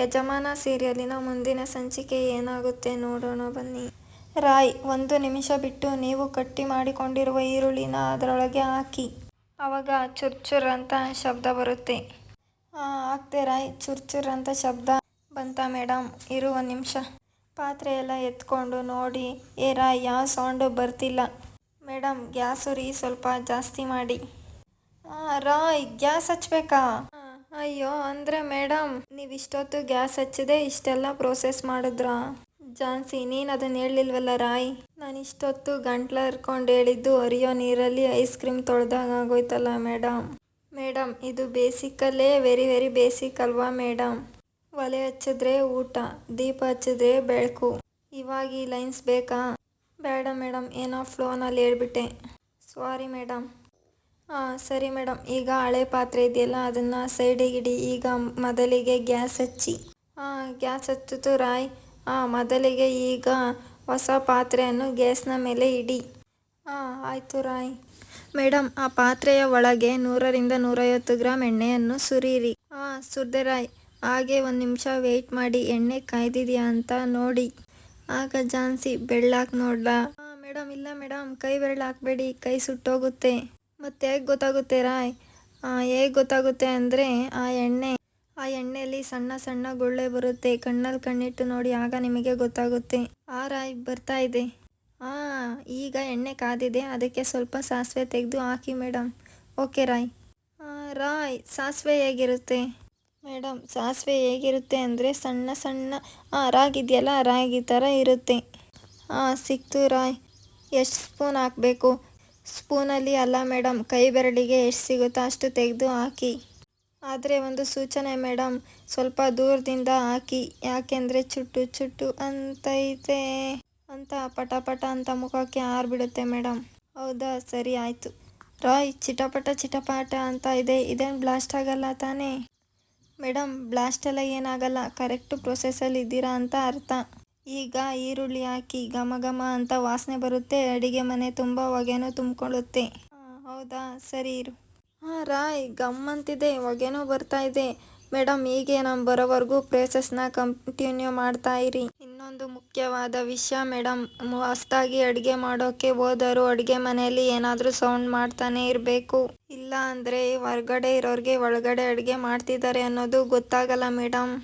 ಯಜಮಾನ ಸೀರಿಯಲಿನ ಮುಂದಿನ ಸಂಚಿಕೆ ಏನಾಗುತ್ತೆ ನೋಡೋಣ ಬನ್ನಿ. ರಾಯ್, ಒಂದು ನಿಮಿಷ ಬಿಟ್ಟು ನೀವು ಕಟ್ಟಿ ಮಾಡಿಕೊಂಡಿರುವ ಈರುಳ್ಳಿನ ಅದರೊಳಗೆ ಹಾಕಿ. ಆವಾಗ ಚುರ್ ಚುರ್ ಅಂತ ಶಬ್ದ ಬರುತ್ತೆ. ಹಾಂ ಹಾಕ್ತೆ ರಾಯ್ ಚುರ್ ಚುರ್ ಅಂತ ಶಬ್ದ ಬಂತಾ ಮೇಡಮ್ ಇರು ಒಂದು ನಿಮಿಷ. ಪಾತ್ರೆ ಎಲ್ಲ ಎತ್ಕೊಂಡು ನೋಡಿ. ಏ ರಾಯ್ ಯಾವ ಸೌಂಡು ಬರ್ತಿಲ್ಲ. ಮೇಡಮ್ ಗ್ಯಾಸ್ ಉರಿ ಸ್ವಲ್ಪ ಜಾಸ್ತಿ ಮಾಡಿ. ರಾಯ್, ಗ್ಯಾಸ್ ಹಚ್ಬೇಕಾ? ಅಯ್ಯೋ, ಅಂದರೆ ಮೇಡಮ್ ನೀವು ಇಷ್ಟೊತ್ತು ಗ್ಯಾಸ್ ಹಚ್ಚದೆ, ಇಷ್ಟೆಲ್ಲ ಪ್ರೋಸೆಸ್ ಮಾಡಿದ್ರಾ? ಜಾನ್ಸಿ, ನೀನು ಅದನ್ನ ಹೇಳಲಿಲ್ವಲ್ಲ ರಾಯ್? ನಾನು ಇಷ್ಟೊತ್ತು ಗಂಟ್ಲ ಹರ್ಕೊಂಡು ಹೇಳಿದ್ದು, ಅರಿಯೋ ನೀರಲ್ಲಿ ಐಸ್ ಕ್ರೀಮ್ ತೊಳೆದಾಗ ಆಗೋಯ್ತಲ್ಲ ಮೇಡಮ್ ಮೇಡಮ್ ಇದು ಬೇಸಿಕಲ್ಲೇ ವೆರಿ ವೆರಿ ಬೇಸಿಕ್ ಅಲ್ವಾ ಮೇಡಮ್ ಒಲೆ ಹಚ್ಚಿದ್ರೆ ಊಟ, ದೀಪ ಹಚ್ಚಿದ್ರೆ ಬೆಳಕು. ಇವಾಗ ಈ ಲೈನ್ಸ್ ಬೇಕಾ? ಬೇಡ ಮೇಡಮ್ ಏನೋ ಫ್ಲೋನಲ್ಲಿ ಹೇಳ್ಬಿಟ್ಟೆ. ಸಾರಿ ಮೇಡಮ್ ಸರಿ ಮೇಡಮ್ ಈಗ ಹಳೆ ಪಾತ್ರೆ ಇದೆಯಲ್ಲ, ಅದನ್ನು ಸೈಡಿಗಿಡಿ ಈಗ ಮೊದಲಿಗೆ ಗ್ಯಾಸ್ ಹಚ್ಚಿ. ಗ್ಯಾಸ್ ಹಚ್ಚಿತು ರಾಯ್. ಮೊದಲಿಗೆ ಈಗ ಹೊಸ ಪಾತ್ರೆಯನ್ನು ಗ್ಯಾಸ್ನ ಮೇಲೆ ಇಡಿ. ಹಾಂ ಆಯಿತು ರಾಯ್. ಮೇಡಮ್ ಆ ಪಾತ್ರೆಯ ಒಳಗೆ ನೂರರಿಂದ ನೂರೈವತ್ತು ಗ್ರಾಮ್ ಎಣ್ಣೆಯನ್ನು ಸುರಿಯಿರಿ. ಹಾಂ ಸುರ್ದೆ ರಾಯ್. ಹಾಗೆ ಒಂದು ನಿಮಿಷ ವೆಯ್ಟ್ ಮಾಡಿ. ಎಣ್ಣೆ ಕಾಯ್ದಿದೆಯಾ ಅಂತ ನೋಡಿ. ಆಗ ಜಾನ್ಸಿ, ಬೆಳ್ಳಾಕ್ ನೋಡ್ಲಾ ಹಾಂ ಮೇಡಮ್ ಇಲ್ಲ ಮೇಡಮ್ ಕೈ ಬೆರಳು ಹಾಕ್ಬೇಡಿ. ಕೈ ಸುಟ್ಟೋಗುತ್ತೆ. ಮತ್ತೆ ಹೇಗೆ ಗೊತ್ತಾಗುತ್ತೆ ರಾಯ್? ಹೇಗೆ ಗೊತ್ತಾಗುತ್ತೆ ಅಂದರೆ ಆ ಎಣ್ಣೆ, ಆ ಎಣ್ಣೆಯಲ್ಲಿ ಸಣ್ಣ ಸಣ್ಣ ಗುಳ್ಳೆ ಬರುತ್ತೆ. ಕಣ್ಣಲ್ಲಿ ಕಣ್ಣಿಟ್ಟು ನೋಡಿ ಆಗ ನಿಮಗೆ ಗೊತ್ತಾಗುತ್ತೆ. ಆ ರಾಯ್ ಬರ್ತಾ ಇದೆ. ಹಾಂ ಈಗ ಎಣ್ಣೆ ಕಾದಿದೆ. ಅದಕ್ಕೆ ಸ್ವಲ್ಪ ಸಾಸಿವೆ ತೆಗೆದು ಹಾಕಿ ಮೇಡಮ್ ಓಕೆ ರಾಯ್. ರಾಯ್, ಸಾಸಿವೆ ಹೇಗಿರುತ್ತೆ? ಮೇಡಮ್ ಸಾಸಿವೆ ಹೇಗಿರುತ್ತೆ ಅಂದರೆ ಸಣ್ಣ ಸಣ್ಣ ಹಾಂ ರಾಗಿದೆಯಲ್ಲ ರಾಗಿ ಥರ ಇರುತ್ತೆ. ಹಾಂ ಸಿಕ್ತು ರಾಯ್. ಎಷ್ಟು ಸ್ಪೂನ್ ಹಾಕಬೇಕು? ಸ್ಪೂನಲ್ಲಿ ಅಲ್ಲ ಮೇಡಮ್ ಕೈ ಬೆರಳಿಗೆ ಎಷ್ಟು ಸಿಗುತ್ತೋ ಅಷ್ಟು ತೆಗೆದು ಹಾಕಿ. ಆದರೆ ಒಂದು ಸೂಚನೆ ಮೇಡಮ್ ಸ್ವಲ್ಪ ದೂರದಿಂದ ಹಾಕಿ. ಯಾಕೆಂದರೆ ಚುಟ್ಟು ಚುಟ್ಟು ಅಂತೈತೆ ಅಂತ ಪಟ ಪಟ ಅಂತ ಮುಖಕ್ಕೆ ಆರ್ಬಿಡುತ್ತೆ ಮೇಡಮ್ ಹೌದಾ? ಸರಿ ಆಯಿತು. ರಾಯ್, ಚಿಟಪಟ ಚಿಟಪಾಟ ಅಂತ ಇದೆ. ಇದೇನು ಬ್ಲಾಸ್ಟ್ ಆಗಲ್ಲ ತಾನೇ? ಮೇಡಮ್ ಬ್ಲಾಸ್ಟ್ ಎಲ್ಲ ಏನಾಗಲ್ಲ ಕರೆಕ್ಟ್ ಪ್ರೊಸೆಸಲ್ಲಿ ಇದ್ದೀರಾ ಅಂತ ಅರ್ಥ. ಈಗ ಈರುಳ್ಳಿ ಹಾಕಿ ಘಮ ಘಮ ಅಂತ ವಾಸನೆ ಬರುತ್ತೆ, ಅಡಿಗೆ ಮನೆ ತುಂಬ ಹೊಗೆನೂ ತುಂಬಿಕೊಳ್ಳುತ್ತೆ. ಹೌದಾ? ಸರಿ ಇರು. ಹಾಂ ರಾಯ್ ಗಮ್ ಅಂತಿದೆ, ಹೊಗೆನೂ ಬರ್ತಾ ಇದೆ. ಮೇಡಮ್ ಹೀಗೆ ನಮ್ಮ ಬರೋವರೆಗೂ ಪ್ರೇಸಸ್ನ ಕಂಟಿನ್ಯೂ ಮಾಡ್ತಾ ಇರಿ. ಇನ್ನೊಂದು ಮುಖ್ಯವಾದ ವಿಷಯ ಮೇಡಮ್ ಹೊಸ್ದಾಗಿ ಅಡುಗೆ ಮಾಡೋಕ್ಕೆ ಹೋದರೂ ಅಡುಗೆ ಮನೆಯಲ್ಲಿ ಏನಾದರೂ ಸೌಂಡ್ ಮಾಡ್ತಾನೆ ಇರಬೇಕು. ಇಲ್ಲ ಅಂದರೆ ಹೊರಗಡೆ ಇರೋರಿಗೆ ಒಳಗಡೆ ಅಡುಗೆ ಮಾಡ್ತಿದ್ದಾರೆ ಅನ್ನೋದು ಗೊತ್ತಾಗಲ್ಲ ಮೇಡಮ್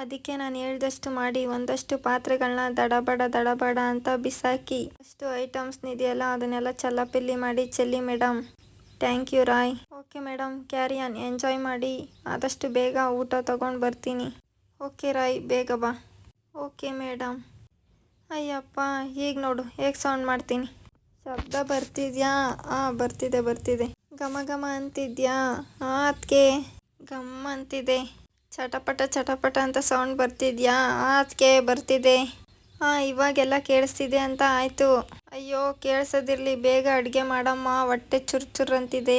ಅದಕ್ಕೆ ನಾನು ಹೇಳ್ದಷ್ಟು ಮಾಡಿ, ಒಂದಷ್ಟು ಪಾತ್ರೆಗಳನ್ನ ದಡಬಡ ದಡಬಡ ಅಂತ ಬಿಸಾಕಿ, ಅಷ್ಟು ಐಟಮ್ಸ್ನಿದೆಯಲ್ಲ ಅದನ್ನೆಲ್ಲ ಚಲ್ಲಪಿಲ್ಲಿ ಮಾಡಿ, ಚೆಲ್ಲಿ madam thank you Rai. Okay madam carry on, enjoy ಮಾಡಿ. ಆದಷ್ಟು ಬೇಗ ಊಟ ತಗೊಂಡು ಬರ್ತೀನಿ. ಓಕೆ ರಾಯ್, ಬೇಗ ಬಾ. ಓಕೆ ಮೇಡಮ್ ಅಯ್ಯಪ್ಪ ಈಗ ನೋಡು, ಹೇಗೆ ಸೌಂಡ್ ಮಾಡ್ತೀನಿ? ಶಬ್ದ ಬರ್ತಿದ್ಯಾ? ಹಾಂ ಬರ್ತಿದೆ ಬರ್ತಿದೆ. ಘಮ ಘಮ ಅಂತಿದ್ಯಾ? ಹಾಂ ಅದಕ್ಕೆ ಘಮ್ ಅಂತಿದೆ. ಚಟಪಟ ಚಟಪಟ ಅಂತ ಸೌಂಡ್ ಬರ್ತಿದ್ಯಾ? ಅದಕ್ಕೆ ಬರ್ತಿದೆ. ಹಾಂ ಇವಾಗೆಲ್ಲ ಕೇಳಿಸ್ತಿದೆ ಅಂತ ಆಯಿತು. ಅಯ್ಯೋ, ಕೇಳಿಸೋದಿರಲಿ, ಬೇಗ ಅಡುಗೆ ಮಾಡಮ್ಮ, ಹೊಟ್ಟೆ ಚುರ್ ಚುರ್ ಅಂತಿದೆ.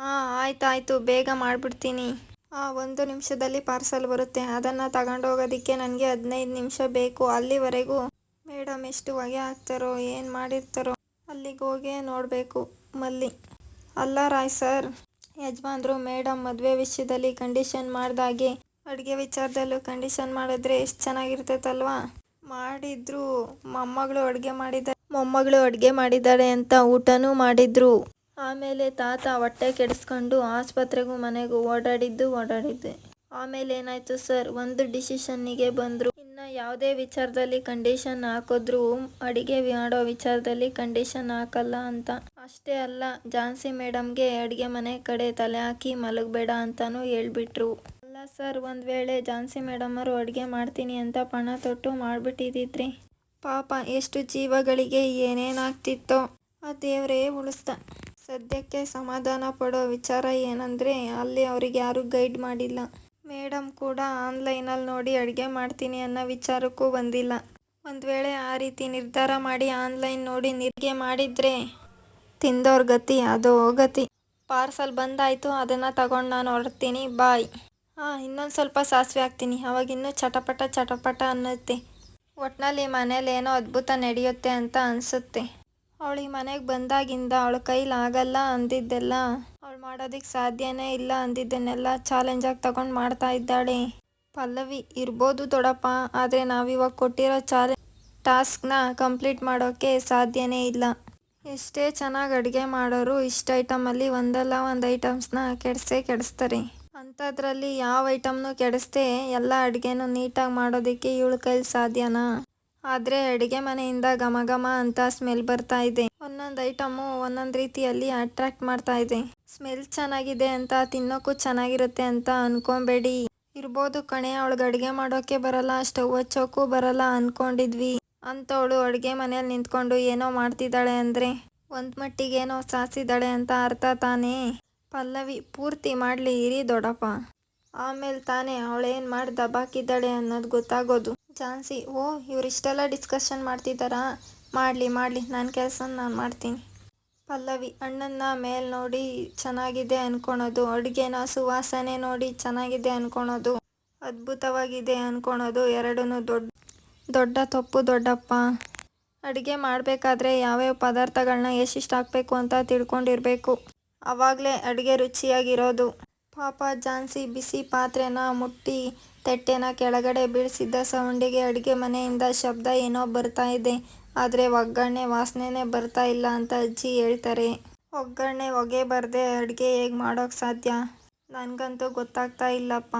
ಹಾಂ ಆಯ್ತು, ಆಯಿತು, ಬೇಗ ಮಾಡಿಬಿಡ್ತೀನಿ. ಹಾಂ ಒಂದು ನಿಮಿಷದಲ್ಲಿ ಪಾರ್ಸಲ್ ಬರುತ್ತೆ. ಅದನ್ನು ತಗೊಂಡೋಗೋದಕ್ಕೆ ನನಗೆ ಹದಿನೈದು ನಿಮಿಷ ಬೇಕು. ಅಲ್ಲಿವರೆಗೂ ಮೇಡಮ್ ಎಷ್ಟು ಹೊಗೆ ಹಾಕ್ತಾರೋ, ಏನು ಮಾಡಿರ್ತಾರೋ, ಅಲ್ಲಿಗೆ ಹೋಗೇ ನೋಡಬೇಕು, ಮಲ್ಲಿ. ಅಲ್ಲ ರಾಯ್ ಸರ್ ಯಜಮಾನ್ರು ಮೇಡಮ್ ಮದುವೆ ವಿಷಯದಲ್ಲಿ ಕಂಡೀಷನ್ ಮಾಡಿದಾಗೆ, ಅಡುಗೆ ವಿಚಾರದಲ್ಲೂ ಕಂಡೀಷನ್ ಮಾಡಿದ್ರೆ ಎಷ್ಟು ಚೆನ್ನಾಗಿರ್ತೈತಲ್ವಾ? ಮಾಡಿದ್ರು, ಮೊಮ್ಮಗಳು ಅಡುಗೆ ಮಾಡಿದ್ದಾರೆ, ಮೊಮ್ಮಗಳು ಅಡುಗೆ ಮಾಡಿದ್ದಾರೆ ಅಂತ ಊಟನೂ ಮಾಡಿದ್ರು. ಆಮೇಲೆ ತಾತ ಹೊಟ್ಟೆ ಕೆಡಿಸ್ಕೊಂಡು ಆಸ್ಪತ್ರೆಗೂ ಮನೆಗೂ ಓಡಾಡಿದ್ದು, ಓಡಾಡಿದ್ದೆ. ಆಮೇಲೆ ಏನಾಯ್ತು ಸರ್? ಒಂದು ಡಿಸಿಷನ್ನಿಗೆ ಬಂದರು. ಇನ್ನು ಯಾವುದೇ ವಿಚಾರದಲ್ಲಿ ಕಂಡೀಷನ್ ಹಾಕಿದ್ರು, ಅಡಿಗೆ ಮಾಡೋ ವಿಚಾರದಲ್ಲಿ ಕಂಡೀಷನ್ ಹಾಕಲ್ಲ ಅಂತ. ಅಷ್ಟೇ ಅಲ್ಲ ಝಾನ್ಸಿ ಮೇಡಮ್ಗೆ ಅಡುಗೆ ಮನೆ ಕಡೆ ತಲೆ ಹಾಕಿ ಮಲಗಬೇಡ ಅಂತಾನೂ ಹೇಳ್ಬಿಟ್ರು. ಅಲ್ಲ ಸರ್, ಒಂದು ವೇಳೆ ಝಾನ್ಸಿ ಮೇಡಮರು ಅಡುಗೆ ಮಾಡ್ತೀನಿ ಅಂತ ಪಣ ತೊಟ್ಟು ಮಾಡಿಬಿಟ್ಟಿದ್ದಿದ್ರಿ? ಪಾಪ, ಎಷ್ಟು ಜೀವಗಳಿಗೆ ಏನೇನಾಗ್ತಿತ್ತೋ. ಆ ದೇವರೇ ಉಳಿಸ್ದ. ಸದ್ಯಕ್ಕೆ ಸಮಾಧಾನ ಪಡೋ ವಿಚಾರ ಏನಂದರೆ, ಅಲ್ಲಿ ಅವ್ರಿಗೆ ಯಾರೂ ಗೈಡ್ ಮಾಡಿಲ್ಲ. ಮೇಡಮ್ ಕೂಡ ಆನ್ಲೈನಲ್ಲಿ ನೋಡಿ ಅಡುಗೆ ಮಾಡ್ತೀನಿ ಅನ್ನೋ ವಿಚಾರಕ್ಕೂ ಬಂದಿಲ್ಲ. ಒಂದು ವೇಳೆ ಆ ರೀತಿ ನಿರ್ಧಾರ ಮಾಡಿ ಆನ್ಲೈನ್ ನೋಡಿ ನಿರ್ಗೆ ಮಾಡಿದರೆ ತಿಂದೋರ್ ಗತಿ, ಅದು ಹೋಗತಿ. ಪಾರ್ಸಲ್ ಬಂದಾಯಿತು, ಅದನ್ನು ತಗೊಂಡು ನಾನು ಹೊರಡ್ತೀನಿ, ಬಾಯ್. ಹಾಂ ಇನ್ನೊಂದು ಸ್ವಲ್ಪ ಸಾಸಿವೆ ಹಾಕ್ತೀನಿ, ಅವಾಗ ಇನ್ನೂ ಚಟಪಟ ಚಟಪಟ ಅನ್ನುತ್ತೆ. ಒಟ್ನಲ್ಲಿ ಮನೇಲಿ ಏನೋ ಅದ್ಭುತ ನಡೆಯುತ್ತೆ ಅಂತ ಅನಿಸುತ್ತೆ. ಅವಳು ಈ ಮನೆಗೆ ಬಂದಾಗಿಂದ ಅವಳ ಕೈಲಿ ಆಗಲ್ಲ ಅಂದಿದ್ದೆಲ್ಲ, ಅವಳು ಮಾಡೋದಕ್ಕೆ ಸಾಧ್ಯನೇ ಇಲ್ಲ ಅಂದಿದ್ದನ್ನೆಲ್ಲ ಚಾಲೆಂಜಾಗಿ ತಗೊಂಡು ಮಾಡ್ತಾ ಇದ್ದಾಳೆ. ಪಲ್ಲವಿ, ಇರ್ಬೋದು ದೊಡಪ್ಪ, ಆದರೆ ನಾವಿವಾಗ ಕೊಟ್ಟಿರೋ ಚಾಲೆ ಟಾಸ್ಕ್ನ ಕಂಪ್ಲೀಟ್ ಮಾಡೋಕ್ಕೆ ಸಾಧ್ಯನೇ ಇಲ್ಲ. ಎಷ್ಟೇ ಚೆನ್ನಾಗಿ ಅಡುಗೆ ಮಾಡೋರು ಇಷ್ಟು ಐಟಮಲ್ಲಿ ಒಂದಲ್ಲ ಒಂದು ಐಟಮ್ಸ್ನ ಕೆಡಿಸೇ ಕೆಡಿಸ್ತಾರೆ. ಅಂಥದ್ರಲ್ಲಿ ಯಾವ ಐಟಮ್ನು ಕೆಡಿಸ್ದೆ ಎಲ್ಲ ಅಡುಗೆನೂ ನೀಟಾಗಿ ಮಾಡೋದಕ್ಕೆ ಇವಳ ಕೈಲಿ ಸಾಧ್ಯನಾ? ಆದರೆ ಅಡುಗೆ ಮನೆಯಿಂದ ಘಮ ಘಮ ಅಂತ ಸ್ಮೆಲ್ ಬರ್ತಾ ಇದೆ. ಒಂದೊಂದು ಐಟಮು ಒಂದೊಂದು ರೀತಿಯಲ್ಲಿ ಅಟ್ರಾಕ್ಟ್ ಮಾಡ್ತಾ ಇದೆ. ಸ್ಮೆಲ್ ಚೆನ್ನಾಗಿದೆ ಅಂತ ತಿನ್ನೋಕ್ಕೂ ಚೆನ್ನಾಗಿರುತ್ತೆ ಅಂತ ಅನ್ಕೊಂಬೇಡಿ. ಇರ್ಬೋದು ಕಣೆ, ಅವಳಿಗೆ ಅಡುಗೆ ಮಾಡೋಕೆ ಬರಲ್ಲ, ಸ್ಟವ್ ಹಚ್ಚೋಕ್ಕೂ ಬರಲ್ಲ ಅನ್ಕೊಂಡಿದ್ವಿ. ಅಂಥವಳು ಅಡುಗೆ ಮನೆಯಲ್ಲಿ ನಿಂತ್ಕೊಂಡು ಏನೋ ಮಾಡ್ತಿದ್ದಾಳೆ ಅಂದ್ರೆ, ಒಂದ್ ಮಟ್ಟಿಗೆ ಏನೋ ಸಾಸಿದಾಳೆ ಅಂತ ಅರ್ಥ ತಾನೇ? ಪಲ್ಲವಿ, ಪೂರ್ತಿ ಮಾಡ್ಲಿ ಇರಿ ದೊಡ್ಡಪ್ಪ. ಆಮೇಲೆ ತಾನೇ ಅವಳೇನು ಮಾಡಿ ದಬಾಕಿದ್ದಾಳೆ ಅನ್ನೋದು ಗೊತ್ತಾಗೋದು. ಝಾನ್ಸಿ, ಓ, ಇವರಿಷ್ಟೆಲ್ಲ ಡಿಸ್ಕಷನ್ ಮಾಡ್ತಿದ್ದಾರಾ? ಮಾಡಲಿ ಮಾಡಲಿ ನನ್ನ ಕೆಲಸ ನಾನು ಮಾಡ್ತೀನಿ. ಪಲ್ಲವಿ, ಅಣ್ಣನ್ನ ಮೇಲೆ ನೋಡಿ ಚೆನ್ನಾಗಿದೆ ಅನ್ಕೊಳೋದು. ಅಡುಗೆನ, ಸುವಾಸನೆ ನೋಡಿ ಚೆನ್ನಾಗಿದೆ ಅನ್ಕೊಳೋದು. ಅದ್ಭುತವಾಗಿದೆ ಅನ್ಕೊಳೋದು. ಎರಡೂ ದೊಡ್ಡ ದೊಡ್ಡ ತಪ್ಪು ದೊಡ್ಡಪ್ಪ. ಅಡುಗೆ ಮಾಡಬೇಕಾದ್ರೆ ಯಾವ್ಯಾವ ಪದಾರ್ಥಗಳನ್ನ ಎಷ್ಟಿಷ್ಟು ಹಾಕಬೇಕು ಅಂತ ತಿಳ್ಕೊಂಡಿರಬೇಕು. ಆವಾಗಲೇ ಅಡುಗೆ ರುಚಿಯಾಗಿರೋದು. ಪಾಪ ಝಾನ್ಸಿ ಬಿಸಿ ಪಾತ್ರೆನ ಮುಟ್ಟಿ ತಟ್ಟೆನ ಕೆಳಗಡೆ ಬೀಳಿಸಿದ್ದ ಸೌಂಡಿಗೆ ಅಡುಗೆ ಮನೆಯಿಂದ ಶಬ್ದ ಏನೋ ಬರ್ತಾ ಇದೆ. ಆದರೆ ಒಗ್ಗರಣೆ ವಾಸನೆನೇ ಬರ್ತಾ ಇಲ್ಲ ಅಂತ ಅಜ್ಜಿ ಹೇಳ್ತಾರೆ. ಒಗ್ಗರಣೆ ಹೊಗೆ ಬರದೆ ಅಡುಗೆ ಹೇಗೆ ಮಾಡೋಕ್ಕೆ ಸಾಧ್ಯ? ನನಗಂತೂ ಗೊತ್ತಾಗ್ತಾ ಇಲ್ಲಪ್ಪ.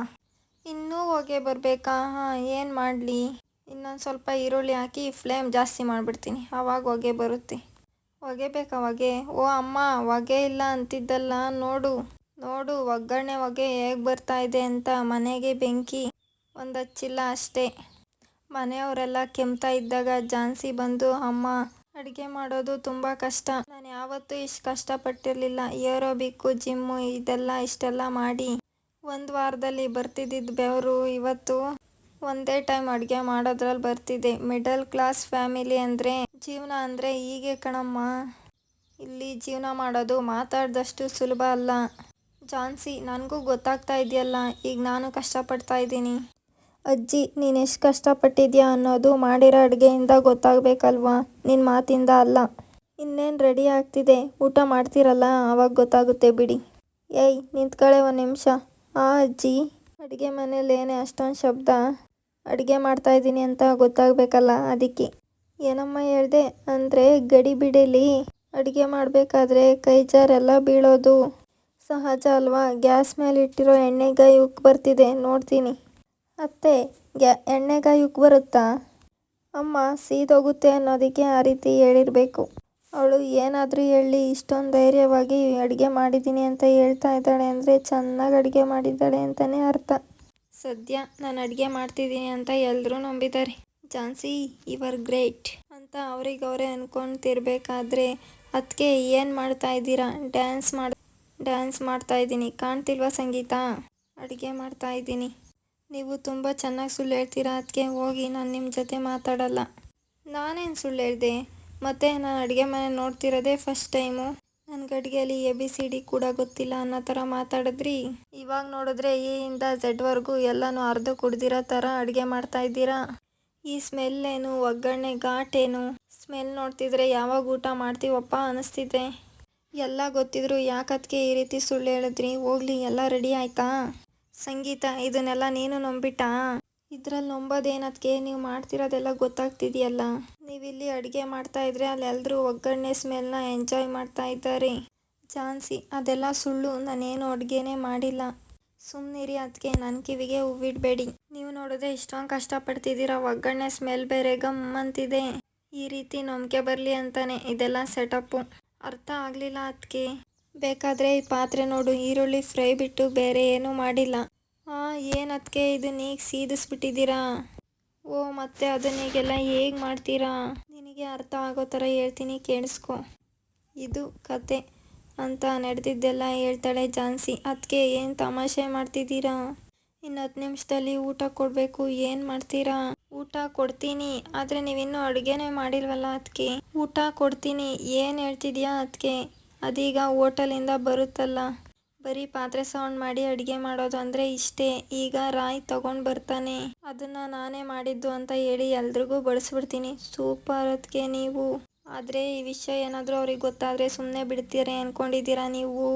ಇನ್ನೂ ಹೊಗೆ ಬರಬೇಕಾ? ಹಾಂ, ಏನು ಮಾಡಲಿ? ಇನ್ನೊಂದು ಸ್ವಲ್ಪ ಈರುಳ್ಳಿ ಹಾಕಿ ಫ್ಲೇಮ್ ಜಾಸ್ತಿ ಮಾಡಿಬಿಡ್ತೀನಿ. ಆವಾಗ ಹೊಗೆ ಬರುತ್ತೆ. ಹೊಗೆ ಬೇಕಾ ಹೊಗೆ ಓ ಅಮ್ಮ ಹೊಗೆ ಇಲ್ಲ ಅಂತಿದ್ದಲ್ಲ, ನೋಡು. ನೋಡು, ಒಗ್ಗರಣೆ ಹೊಗೆ ಹೇಗೆ ಬರ್ತಾ ಇದೆ ಅಂತ ಮನೆಗೆ ಬೆಂಕಿ. ಒಂದು ಅಷ್ಟೇ. ಮನೆಯವರೆಲ್ಲ ಕೆಮ್ತಾ ಇದ್ದಾಗ ಝಾನ್ಸಿ ಬಂದು, ಅಮ್ಮ, ಅಡುಗೆ ಮಾಡೋದು ತುಂಬ ಕಷ್ಟ. ನಾನು ಯಾವತ್ತೂ ಇಷ್ಟು ಕಷ್ಟಪಟ್ಟಿರಲಿಲ್ಲ. ಏರೋಬಿಕ್ಕು, ಜಿಮ್ಮು, ಇದೆಲ್ಲ ಇಷ್ಟೆಲ್ಲ ಮಾಡಿ ಒಂದು ವಾರದಲ್ಲಿ ಬರ್ತಿದ್ದಿದ್ದು ಬೆವರು ಇವತ್ತು ಒಂದೇ ಟೈಮ್ ಅಡುಗೆ ಮಾಡೋದ್ರಲ್ಲಿ ಬರ್ತಿದೆ. ಮಿಡಲ್ ಕ್ಲಾಸ್ ಫ್ಯಾಮಿಲಿ ಅಂದರೆ ಜೀವನ ಅಂದರೆ ಹೀಗೆ ಕಣಮ್ಮ. ಇಲ್ಲಿ ಜೀವನ ಮಾಡೋದು ಮಾತಾಡ್ದಷ್ಟು ಸುಲಭ ಅಲ್ಲ. ಜಾನ್ಸಿ, ನನಗೂ ಗೊತ್ತಾಗ್ತಾ ಇದೆಯಲ್ಲ, ಈಗ ನಾನು ಕಷ್ಟಪಡ್ತಾ ಇದ್ದೀನಿ. ಅಜ್ಜಿ, ನೀನು ಎಷ್ಟು ಕಷ್ಟಪಟ್ಟಿದ್ಯಾ ಅನ್ನೋದು ಮಾಡಿರೋ ಅಡುಗೆಯಿಂದ ಗೊತ್ತಾಗಬೇಕಲ್ವಾ? ನಿನ್ನ ಮಾತಿಂದ ಅಲ್ಲ. ಇನ್ನೇನು ರೆಡಿ ಆಗ್ತಿದೆ? ಊಟ ಮಾಡ್ತೀರಲ್ಲ? ಆವಾಗ ಗೊತ್ತಾಗುತ್ತೆ ಬಿಡಿ. ಏಯ್ ನಿಂತ್ಕೊಳ್ಳೆ ಒಂದು ನಿಮಿಷ. ಆ ಅಜ್ಜಿ, ಅಡುಗೆ ಮನೇಲಿ ಏನೇ ಅಷ್ಟೊಂದು ಶಬ್ದ? ಅಡುಗೆ ಮಾಡ್ತಾ ಇದ್ದೀನಿ ಅಂತ ಗೊತ್ತಾಗಬೇಕಲ್ಲ ಅದಕ್ಕೆ. ಏನಮ್ಮ ಹೇಳ್ದೆ? ಅಂದರೆ ಗಡಿ ಬಿಡಲಿ. ಅಡುಗೆ ಮಾಡಬೇಕಾದ್ರೆ ಕೈ ಜಾರೆಲ್ಲ ಬೀಳೋದು ಸಹಜ ಅಲ್ವಾ? ಗ್ಯಾಸ್ ಮೇಲೆ ಇಟ್ಟಿರೋ ಎಣ್ಣೆಗಾಯಿ ಉಕ್ಕಿ ಬರ್ತಿದೆ. ನೋಡ್ತೀನಿ. ಅತ್ತೆ ಗ್ಯಾ ಎಣ್ಣೆಗಾಯಿ ಉಕ್ಕಿ ಬರುತ್ತಾ? ಅಮ್ಮ, ಸೀದೋಗುತ್ತೆ ಅನ್ನೋದಕ್ಕೆ ಆ ರೀತಿ ಹೇಳಿರಬೇಕು. ಅವಳು, ಏನಾದರೂ ಹೇಳಿ, ಇಷ್ಟೊಂದು ಧೈರ್ಯವಾಗಿ ಅಡುಗೆ ಮಾಡಿದ್ದೀನಿ ಅಂತ ಹೇಳ್ತಾ ಇದ್ದಾಳೆ ಅಂದರೆ ಚೆನ್ನಾಗಿ ಅಡುಗೆ ಮಾಡಿದ್ದಾಳೆ ಅಂತಲೇ ಅರ್ಥ. ಸದ್ಯ ನಾನು ಅಡುಗೆ ಮಾಡ್ತಿದ್ದೀನಿ ಅಂತ ಎಲ್ಲರೂ ನಂಬಿದ್ದಾರೆ ಝಾನ್ಸಿ ಇವರ್ ಗ್ರೇಟ್ ಅಂತ ಅವ್ರಿಗೆ ಅವರೇ ಅನ್ಕೊಂತಿರ್ಬೇಕಾದ್ರೆ ಅದಕ್ಕೆ ಏನು ಮಾಡ್ತಾ ಇದ್ದೀರಾ? ಡ್ಯಾನ್ಸ್ ಮಾಡಿ, ಡ್ಯಾನ್ಸ್ ಮಾಡ್ತಾ ಇದ್ದೀನಿ. ಕಾಣ್ತಿಲ್ವಾ ಸಂಗೀತ? ಅಡುಗೆ ಮಾಡ್ತಾ ಇದ್ದೀನಿ. ನೀವು ತುಂಬ ಚೆನ್ನಾಗಿ ಸುಳ್ಳು ಹೇಳ್ತೀರಾ? ಅದಕ್ಕೆ ಹೋಗಿ ನಾನು ನಿಮ್ಮ ಜೊತೆ ಮಾತಾಡಲ್ಲ. ನಾನೇನು ಸುಳ್ಳು ಹೇಳಿದೆ? ಮತ್ತು ನಾನು ಅಡುಗೆ ಮನೆ ನೋಡ್ತಿರೋದೇ ಫಸ್ಟ್ ಟೈಮು ನನಗೆ ಅಡುಗೆಯಲ್ಲಿ ಎ ಬಿ ಸಿ ಡಿ ಕೂಡ ಗೊತ್ತಿಲ್ಲ ಅನ್ನೋ ಥರ ಮಾತಾಡಿದ್ರಿ? ಇವಾಗ ನೋಡಿದ್ರೆ ಎ ಇಂದ ಝೆಡ್ವರೆಗೂ ಎಲ್ಲನೂ ಅರ್ಧ ಕುಡ್ದಿರೋ ಥರ ಅಡುಗೆ ಮಾಡ್ತಾ ಇದ್ದೀರಾ? ಈ ಏನು? ಒಗ್ಗರಣೆ ಘಾಟೇನು ಸ್ಮೆಲ್ ನೋಡ್ತಿದ್ರೆ ಯಾವಾಗ ಊಟ ಮಾಡ್ತೀವಪ್ಪ ಅನಿಸ್ತಿದೆ. ಎಲ್ಲ ಗೊತ್ತಿದ್ರು ಯಾಕದ್ಕೆ ಈ ರೀತಿ ಸುಳ್ಳು ಹೇಳಿದ್ರಿ? ಹೋಗ್ಲಿ, ಎಲ್ಲ ರೆಡಿ ಆಯ್ತಾ? ಸಂಗೀತ, ಇದನ್ನೆಲ್ಲ ನೀನು ನಂಬಿಟ್ಟಾ? ಇದ್ರಲ್ಲಿ ನಂಬೋದೇನದಕ್ಕೆ ನೀವು ಮಾಡ್ತಿರೋದೆಲ್ಲ ಗೊತ್ತಾಗ್ತಿದೆಯಲ್ಲ? ನೀವಿಲ್ಲಿ ಅಡುಗೆ ಮಾಡ್ತಾ ಇದ್ರೆ ಅಲ್ಲೆಲ್ಲರೂ ಒಗ್ಗರಣೆ ಸ್ಮೆಲ್ನ ಎಂಜಾಯ್ ಮಾಡ್ತಾ ಇದ್ದಾರೆ. ಝಾನ್ಸಿ, ಅದೆಲ್ಲ ಸುಳ್ಳು. ನಾನೇನು ಅಡುಗೆನೇ ಮಾಡಿಲ್ಲ. ಸುಮ್ಮನಿರಿ ಅದಕ್ಕೆ ನನ್ನ ಕಿವಿಗೆ ಹೂವಿಡಬೇಡಿ. ನೀವು ನೋಡೋದೇ ಇಷ್ಟೊಂದು ಕಷ್ಟಪಡ್ತಿದ್ದೀರ. ಒಗ್ಗರಣೆ ಸ್ಮೆಲ್ ಬೇರೆ ಗಮ್ ಅಂತಿದೆ. ಈ ರೀತಿ ನಂಬಿಕೆ ಬರಲಿ ಅಂತಾನೆ ಇದೆಲ್ಲ ಸೆಟಪ್ಪು ಅರ್ಥ ಆಗಲಿಲ್ಲ ಅದಕ್ಕೆ ಬೇಕಾದರೆ ಈ ಪಾತ್ರೆ ನೋಡು, ಈರುಳ್ಳಿ ಫ್ರೈ ಬಿಟ್ಟು ಬೇರೆ ಏನೂ ಮಾಡಿಲ್ಲ. ಹಾಂ ಏನದಕ್ಕೆ ಅದಕ್ಕೆ ಇದನ್ನ ಈಗ ಸೀದಿಸ್ಬಿಟ್ಟಿದ್ದೀರಾ? ಓ, ಮತ್ತೆ ಅದನ್ನೀಗೆಲ್ಲ ಹೇಗೆ ಮಾಡ್ತೀರಾ? ನಿನಗೆ ಅರ್ಥ ಆಗೋ ಥರ ಹೇಳ್ತೀನಿ, ಕೇಳಿಸ್ಕೊ. ಇದು ಕತೆ ಅಂತ ನಡೆದಿದ್ದೆಲ್ಲ ಹೇಳ್ತಾಳೆ ಝಾನ್ಸಿ ಅದಕ್ಕೆ ಏನು ತಮಾಷೆ ಮಾಡ್ತಿದ್ದೀರಾ? ಇನ್ನು ಹತ್ತು ನಿಮಿಷದಲ್ಲಿ ಊಟ ಕೊಡಬೇಕು, ಏನು ಮಾಡ್ತೀರಾ? ಊಟ ಕೊಡ್ತೀನಿ, ಆದರೆ ನೀವಿನ್ನೂ ಅಡುಗೆನೇ ಮಾಡಿಲ್ವಲ್ಲ ಅದಕ್ಕೆ ಊಟ ಕೊಡ್ತೀನಿ, ಏನು ಹೇಳ್ತಿದ್ಯಾ ಅದಕ್ಕೆ ಅದೀಗ ಹೋಟೆಲಿಂದ ಬರುತ್ತಲ್ಲ. ಬರೀ ಪಾತ್ರೆ ಸೌಂಡ್ ಮಾಡಿ ಅಡುಗೆ ಮಾಡೋದು ಅಂದರೆ ಇಷ್ಟೇ. ಈಗ ರಾಯ್ ತಗೊಂಡು ಬರ್ತಾನೆ. ಅದನ್ನು ನಾನೇ ಮಾಡಿದ್ದು ಅಂತ ಹೇಳಿ ಎಲ್ರಿಗೂ ಬಳಸ್ಬಿಡ್ತೀನಿ. ಸೂಪರ್ ಅದಕ್ಕೆ ನೀವು. ಆದರೆ ಈ ವಿಷಯ ಏನಾದರೂ ಅವ್ರಿಗೆ ಗೊತ್ತಾದರೆ ಸುಮ್ಮನೆ ಬಿಡ್ತೀರಾ ಅಂದ್ಕೊಂಡಿದ್ದೀರಾ ನೀವು?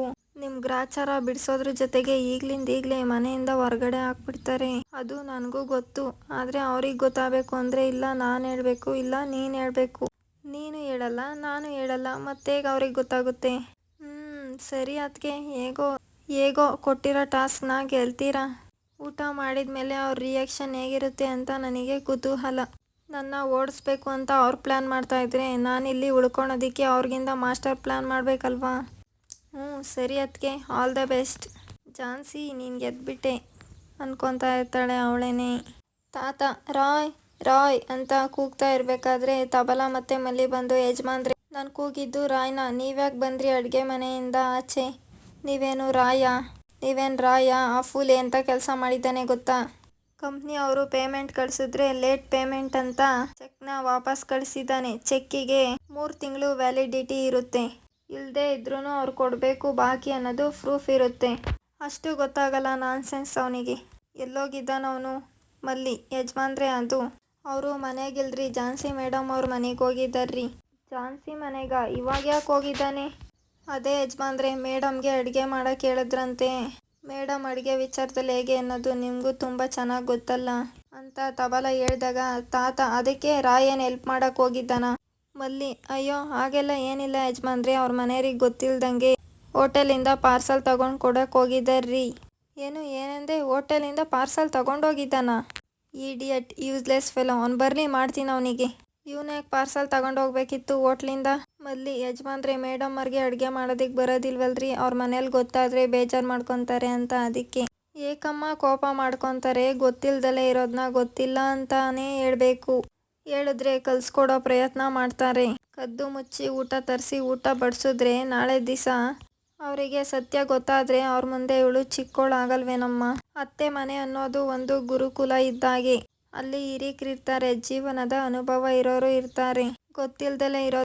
ನಿಮ್ಮ ಗ್ರಾಚಾರ ಬಿಡಿಸೋದ್ರ ಜೊತೆಗೆ ಈಗ್ಲಿಂದ ಈಗಲೇ ಮನೆಯಿಂದ ಹೊರಗಡೆ ಹಾಕ್ಬಿಡ್ತಾರೆ ಅದು ನನಗೂ ಗೊತ್ತು. ಆದರೆ ಅವ್ರಿಗೆ ಗೊತ್ತಾಗಬೇಕು ಅಂದರೆ ಇಲ್ಲ ನಾನು ಹೇಳಬೇಕು, ಇಲ್ಲ ನೀನು ಹೇಳಬೇಕು. ನೀನು ಹೇಳಲ್ಲ, ನಾನು ಹೇಳಲ್ಲ ಮತ್ತೇಗ ಅವ್ರಿಗೆ ಗೊತ್ತಾಗುತ್ತೆ? ಹ್ಞೂ ಸರಿ ಅದಕ್ಕೆ ಹೇಗೋ ಹೇಗೋ ಕೊಟ್ಟಿರೋ ಟಾಸ್ಕ್ನ ಗೆಲ್ತೀರಾ? ಊಟ ಮಾಡಿದ ಮೇಲೆ ಅವ್ರ ರಿಯಾಕ್ಷನ್ ಹೇಗಿರುತ್ತೆ ಅಂತ ನನಗೆ ಕುತೂಹಲ. ನನ್ನ ಓಡಿಸ್ಬೇಕು ಅಂತ ಅವ್ರು ಪ್ಲ್ಯಾನ್ ಮಾಡ್ತಾ ಇದ್ರೆ ಇಲ್ಲಿ ಉಳ್ಕೊಳೋದಕ್ಕೆ ಅವ್ರಿಗಿಂತ ಮಾಸ್ಟರ್ ಪ್ಲ್ಯಾನ್ ಮಾಡಬೇಕಲ್ವಾ? ಹ್ಞೂ ಸರಿ ಅದಕ್ಕೆ ಆಲ್ ದ ಬೆಸ್ಟ್ ಜಾನ್ಸಿ, ನೀನು ಗೆದ್ಬಿಟ್ಟೆ, ಅನ್ಕೊತಾ ಇರ್ತಾಳೆ ಅವಳೇನೆ. ತಾತ, ರಾಯ್! ರಾಯ್ ಅಂತ ಕೂಗ್ತಾ ಇರಬೇಕಾದ್ರೆ ತಬಲ ಮತ್ತೆ ಮಲ್ಲಿ ಬಂದು ಯಜಮಾನ್ರೆ. ನಾನು ಕೂಗಿದ್ದು ರಾಯ್ನ. ನೀವ್ಯಾಕೆ ಬಂದ್ರಿ ಅಡುಗೆ ಮನೆಯಿಂದ ಆಚೆ? ನೀವೇನು ರಾಯ? ನೀವೇನು ರಾಯ? ಆ ಫೂಲ್ ಎಂತ ಕೆಲಸ ಮಾಡಿದ್ದಾನೆ ಗೊತ್ತಾ? ಕಂಪ್ನಿ ಅವರು ಪೇಮೆಂಟ್ ಕಳಿಸಿದ್ರೆ ಲೇಟ್ ಪೇಮೆಂಟ್ ಅಂತ ಚೆಕ್ನ ವಾಪಸ್ ಕಳಿಸಿದ್ದಾನೆ. ಚೆಕ್ಕಿಗೆ ಮೂರು ತಿಂಗಳು ವ್ಯಾಲಿಡಿಟಿ ಇರುತ್ತೆ. ಇಲ್ಲದೆ ಇದ್ರೂ ಅವ್ರು ಕೊಡಬೇಕು ಬಾಕಿ ಅನ್ನೋದು ಪ್ರೂಫ್ ಇರುತ್ತೆ. ಅಷ್ಟು ಗೊತ್ತಾಗಲ್ಲ ನಾನ್ಸೆನ್ಸ್ ಅವನಿಗೆ. ಎಲ್ಲೋಗಿದ್ದಾನವನು ಮಲ್ಲಿ. ಯಜಮಾನ್ರೆ ಅದು. ಅವರು ಮನೆಗಿಲ್ರಿ. ಝಾನ್ಸಿ ಮೇಡಮ್ ಅವ್ರ ಮನೆಗೆ ಹೋಗಿದ್ದಾರ್ರಿ. ಝಾನ್ಸಿ ಮನೆಗ? ಇವಾಗ ಯಾಕೆ ಹೋಗಿದ್ದಾನೆ? ಅದೇ ಯಜಮಾನ್ರೆ, ಮೇಡಮ್ಗೆ ಅಡುಗೆ ಮಾಡೋಕೆ ಹೇಳಿದ್ರಂತೆ. ಮೇಡಮ್ ಅಡುಗೆ ವಿಚಾರದಲ್ಲಿ ಹೇಗೆ ಅನ್ನೋದು ನಿಮಗೂ ತುಂಬ ಚೆನ್ನಾಗಿ ಗೊತ್ತಲ್ಲ? ಅಂತ ತಬಲ ಹೇಳ್ದಾಗ, ತಾತ ಅದಕ್ಕೆ ರಾಯನ್ ಹೆಲ್ಪ್ ಮಾಡಕ್ಕೆ ಹೋಗಿದ್ದಾನ. ಮಲ್ಲಿ, ಅಯ್ಯೋ, ಹಾಗೆಲ್ಲ ಏನಿಲ್ಲ ಯಜಮಾನ್ರೆ, ಅವ್ರ ಮನೆಯವ್ರಿಗೆ ಗೊತ್ತಿಲ್ದಂಗೆ ಹೋಟೆಲಿಂದ ಪಾರ್ಸಲ್ ತಗೊಂಡು ಕೊಡೋಕೆ ಹೋಗಿದ್ದಾರ್ರಿ. ಏನು, ಏನಂದೆ? ಹೋಟೆಲಿಂದ ಪಾರ್ಸಲ್ ತಗೊಂಡೋಗಿದ್ದಾನ? ಇಡಿಯಟ್ ಯೂಸ್ಲೆಸ್ ಫೆಲೋ ಅವ್ನು ಬರ್ಲಿ, ಮಾಡ್ತೀನಿ ಅವನಿಗೆ. ಇವನು ಪಾರ್ಸಲ್ ತಗೊಂಡು ಹೋಗ್ಬೇಕಿತ್ತು ಹೋಟ್ಲಿಂದ? ಮಲ್ಲಿ ಯಜಮಾನ್ರೆ ಮೇಡಮ್ ಅವ್ರಿಗೆ ಅಡುಗೆ ಮಾಡೋದಕ್ಕೆ ಬರೋದಿಲ್ವಲ್ರಿ? ಅವ್ರ ಮನೇಲಿ ಗೊತ್ತಾದರೆ ಬೇಜಾರು ಮಾಡ್ಕೊತಾರೆ ಅಂತ ಅದಕ್ಕೆ. ಏಕಮ್ಮ ಕೋಪ ಮಾಡ್ಕೊತಾರೆ, ಗೊತ್ತಿಲ್ದಲೇ ಇರೋದನ್ನ ಗೊತ್ತಿಲ್ಲ ಅಂತಾನೇ ಹೇಳ್ಬೇಕು. ಹೇಳಿದ್ರೆ ಕಲ್ಸ್ಕೊಡೋ ಪ್ರಯತ್ನ ಮಾಡ್ತಾರೆ. ಕದ್ದು ಮುಚ್ಚಿ ಊಟ ತರಿಸಿ ಊಟ ಬಡಿಸಿದ್ರೆ ನಾಳೆ ದಿವಸ ಅವರಿಗೆ ಸತ್ಯ ಗೊತ್ತಾದ್ರೆ ಅವ್ರ ಮುಂದೆ ಇವಳು ಚಿಕ್ಕೋಳಾಗಲ್ವೇನಮ್ಮ? ಅತ್ತೆ ಮನೆ ಅನ್ನೋದು ಒಂದು ಗುರುಕುಲ ಇದ್ದಾಗೆ. ಅಲ್ಲಿ ಹಿರೀಕರಿರ್ತಾರೆ, ಜೀವನದ ಅನುಭವ ಇರೋರು ಇರ್ತಾರೆ. ಗೊತ್ತಿಲ್ದಲೇ ಇರೋ